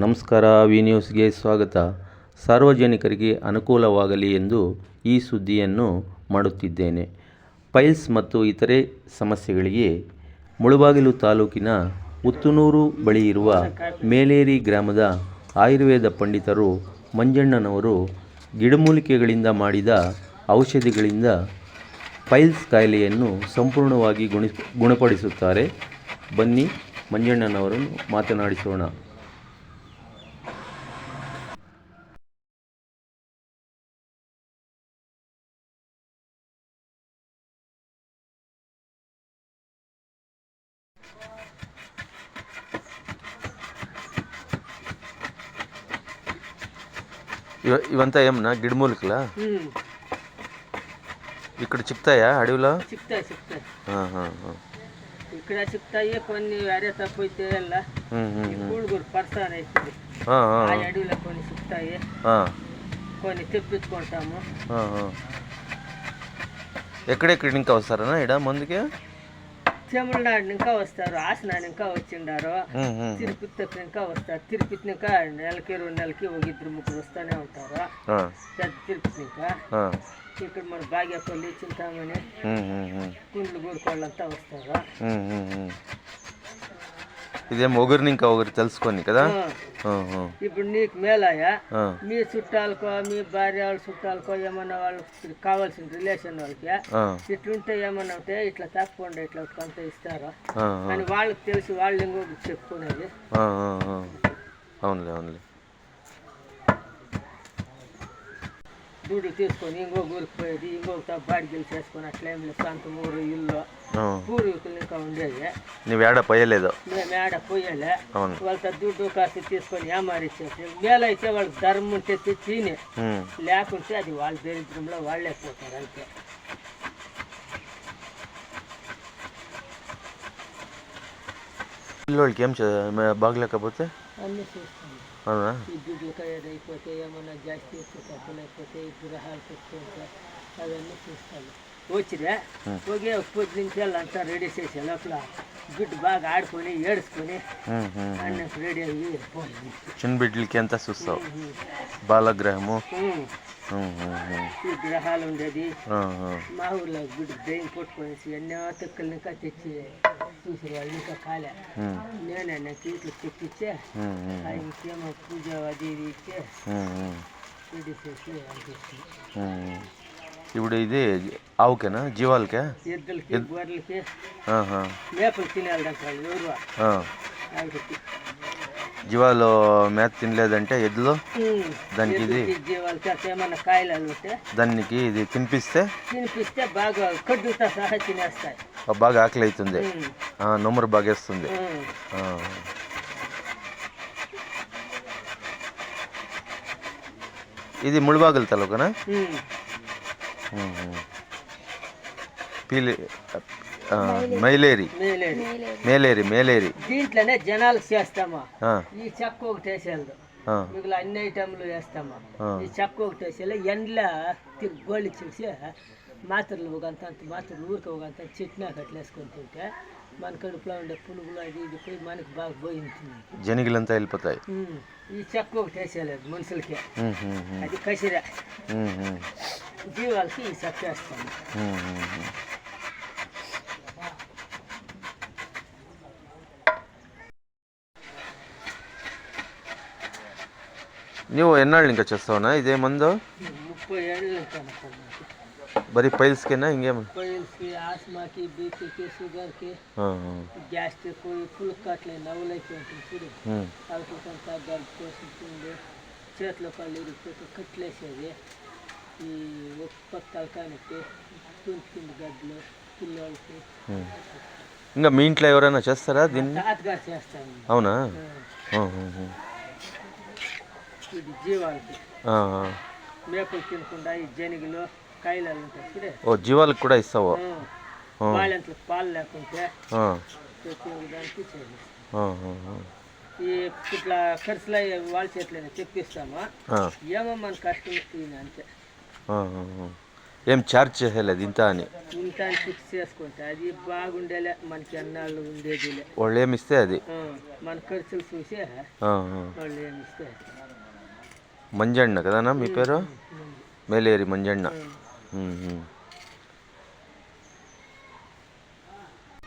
ನಮಸ್ಕಾರ, ವಿ ನ್ಯೂಸ್ಗೆ ಸ್ವಾಗತ. ಸಾರ್ವಜನಿಕರಿಗೆ ಅನುಕೂಲವಾಗಲಿ ಎಂದು ಈ ಸುದ್ದಿಯನ್ನು ಮಾಡುತ್ತಿದ್ದೇನೆ. ಪೈಲ್ಸ್ ಮತ್ತು ಇತರೆ ಸಮಸ್ಯೆಗಳಿಗೆ ಮುಳುಬಾಗಿಲು ತಾಲೂಕಿನ ಉತ್ತುನೂರು ಬಳಿ ಇರುವ ಮೇಲೇರಿ ಗ್ರಾಮದ ಆಯುರ್ವೇದ ಪಂಡಿತರು ಮಂಜಣ್ಣನವರು ಗಿಡಮೂಲಿಕೆಗಳಿಂದ ಮಾಡಿದ ಔಷಧಿಗಳಿಂದ ಪೈಲ್ಸ್ ಕಾಯಿಲೆಯನ್ನು ಸಂಪೂರ್ಣವಾಗಿ ಗುಣ, ಗುಣಪಡಿಸುತ್ತಾರೆ. ಬನ್ನಿ, ಮಂಜಣ್ಣನವರನ್ನು ಮಾತನಾಡಿಸೋಣ. ఇవంతా ఏమన్నా? గిడమూలికలా ఇక్కడ చిక్తాయా అడవిలో. ఇక్కడ చిక్కుతాయి కొన్ని వేరే. కూడుగురు పర్సాన్ అవుతుంది ఆ, ఆ అడవిలో కొన్ని కొన్ని తెప్పించుకుంటాము. ఎక్కడెక్కడ ఇంకా వస్తారనా ఇడ మందుకి? తమిళనాడు ఇంకా వస్తారు ఆసనాడు ఇంకా వచ్చిండారు ఉమ్, ఉమ్, తిరుపతికి ఇంకా వస్తారు తిరుపతి ఇంకా నెలకి రెండు నెలలకి ఒక ఇద్దరు ముగ్గురు వస్తూనే ఉంటారు ఆ, పెద్ద తిరుపతి ఇంకా ఆ. ఇక్కడ మన బాగేపల్లి చింతామణి ఉమ్, ఉమ్, ఉమ్. కుండ్లు గూరుకోళ్ళంతా వస్తారు ఉమ్, ఉమ్, ఉమ్. ఇదేం ఒకరిని ఇంకా ఒకరు తెలుసుకొని కదా? ఇప్పుడు నీకు మేలాయా. మీ చుట్టాలకో మీ భార్య వాళ్ళ చుట్టాలకో ఏమన్నా వాళ్ళకి కావాల్సిన రిలేషన్ వాళ్ళకి ఇట్లుంటే ఏమన్నా ఉంటే ఇట్లా తప్పకుండా ఇట్లా కొంత ఇస్తారు? అని వాళ్ళకి తెలిసి వాళ్ళు ఇంకొకటి చెప్పుకునేది. అవునులే అవునులే. దుడ్డు తీసుకొని ఇంకొక ఊరికి పోయేది ఇంకొక బాడిగలు చేసుకొని అట్లా ఏం లేదు. సొంత ఊరు ఇల్లు. పూర్వీకులు ఇంకా ఉండేది. నువ్వు ఏడ పోయలేదు? మేము ఏడ పోయేలే. వాళ్ళతో దుడ్డు కాస్త తీసుకొని ఏమారిచ్చేసి మేలైతే వాళ్ళకి ధర్మం ఉంటే తిని. లేకుంటే అది వాళ్ళ దరిద్రంలో వాళ్ళే పోతారు అంతే. పిల్లోడికి ఏం బాగలేకపోతే? అన్నీ చూస్తాను ಅಲ್ವಾ ದುಡ್ಡು ಕೈಯದೈಪೋತೆ ಏಮನ ಅಂತ ಅದನ್ನು ಕೂರಿಸ್ತಾನೆ ಹೋಚಿರೆ ಹೋಗಿ ಪೂಜ್ಲಿಂತೆಲ್ಲ ಅಂತ ರೆಡಿ ಸೇಸಿ ಲೋಕಲ ದುಡ್ಡು ಬಾಗ ಆಡ್ಕೊನಿ ಏಡಿಸ್ಕೊನಿ ಅಣ್ಣಕ್ಕೆ ರೆಡಿ ಆಗಿ ಚಿನ್ ಬಿಡ್ಲಿಕ್ಕೆ ಅಂತ ಸುಸ್ತು ಬಾಲಗ್ರಹಮು ಇಬ್ಬರ ಹಾಲು ಉಂಡದಿ ಮಾವುರ್ಲ ದುಡ್ಡು ಎಣ್ಣೆ గ్రహాలు ఉండేది ఆ, ఆ. మా ఊర్లో గుడ్డు దయ్యం కొట్టుకొనేసి ఎన్నో తిక్కలు ఇంకా తెచ్చి చూసి వాళ్ళు ఇంకా కాలే తెప్పించే ఆయనకేమో పూజ అది ఇది ఇచ్చే. ఇప్పుడు ఇది ఆవుకేనా? జీవాలకే? ఎద్దులకి గొర్రెలకి. మేపలు జీవాలు మేత తినలేదంటే ఎద్దులు? దానికి ఇది? కాయలు దానికి ఇది తినిపిస్తే? తినిపిస్తే బాగా కడ్డుతో సహా తినేస్తాయి. బాగా ఆకలి అవుతుంది నొమ్మరు బాగేస్తుంది. ఇది ముళబాగుల తలకనా. పీలి మైలేరి. మేలేరి. మేలేరి. దీంట్లోనే జనాలకు చేస్తామా? ఈ చెక్క ఒకటి వేసేది మిగిలిన అన్ని ఐటమ్లు వేస్తామా. ఈ చెక్క ఒకటి వేసేయాలి. ఎండ్ల గోళ్ళు చూసి మాత్రలు ఒక అంత మాత్రలు ఊరికి ఒక అంత చెట్టు అట్లా వేసుకొని తింటే మన కడుపులో ఉండే పులుగులు అది ఇది పోయి మనకి బాగా పోయింది జనిగిలంతా వెళ్ళిపోతాయి. ఈ చెక్క ఒకటి వేసేయలేదు మనుషులకి. అది కసిరే. జీవాలకి ఈ చెక్క ఉమ్. ನೀವು ఎన్నాళ్ళు ఇంకా చేస్తావునా? ఇదే మందు? ముప్పై ఏళ్ళు పులుకు అట్లా నవ్వులైతే ఉంటుంది చూడు చేతిలో కట్లేసేది ఈ ఒక్క తలకానికి గడ్డలు పిల్లలకి. ఇంకా మీ ఇంట్లో ఎవరైనా చేస్తారా దీన్ని తాతగారు చేస్తాను అవునా. ఇది జీవాలకి. మేకలు తినకుండా ఈ జనిగిలు కాయలు ఓ జీవాలకు కూడా ఇస్తావు? పాలు లేకుంటే ప్రతి ఇట్లా ఖర్చులు వాళ్ళ చేతిలో తెప్పిస్తాము? ఏమో మన కష్టం ఇది అంతే. ఏం ఛార్జ్ చేయలేదు ఇంత అని. ఇంత అని ఫిక్స్ చేసుకుంటే అది బాగుండేలే మనకి అన్నాళ్ళు ఉండేది వాళ్ళు ఏమి అది? మన ఖర్చులు చూసి వాళ్ళు ఏమి ఇస్తే మంజన్న కదనా మీ పేరు? మేలేరి మంజన్న.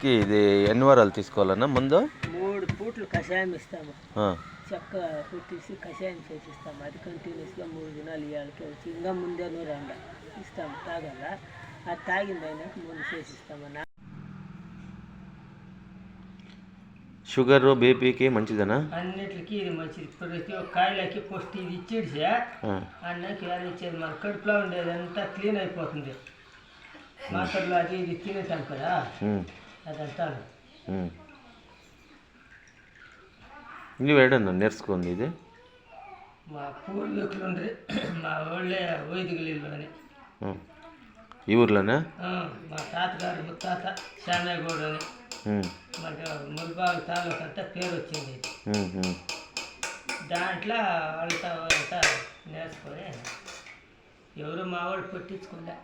ఇది ఎన్ని వారాలు తీసుకోవాలన్నా? ముందు? మూడు పూట్లు కషాయం ఇస్తాము. చెక్క కుట్టిసి కషాయం చేసిస్తాము. అది కంటిన్యూస్గా మూడు దినాలు ఇవాళకి వచ్చి. ఇంకా ముందే నూరు ఎండ ఇస్తాము. తాగాల అది అయినాక ముందు చేసిస్తామన్నా షుగరు బీపీకి మంచిదేనా? అన్నిటికీ ఇది మంచిది. ప్రతి ఒక్క కాయలకి ఫస్ట్ ఇది ఇచ్చేసి ఆ, అన్నకి అది ఇచ్చేది మన కడుపులో ఉండేది అంతా క్లీన్ అయిపోతుంది. మాత్రలో అది ఇది తినేసాం కదా. అదంతా. నువ్వు ఏడన్నా నేర్చుకుంది ఇది. మా పూర్వీకులు ఉండ్రి మా వాళ్ళే అని. ఆ. ఈ ఊర్లోనా? మా తాతగారు ముత్తాత శానగౌడ్ అని. ఉమ్, మన ముల్బాగ్ తాలూకు అంతా పేరు వచ్చింది. దాంట్లో వాళ్ళతో వాళ్ళతో నేర్చుకొని ఎవరు మా వాళ్ళు పట్టించుకోలే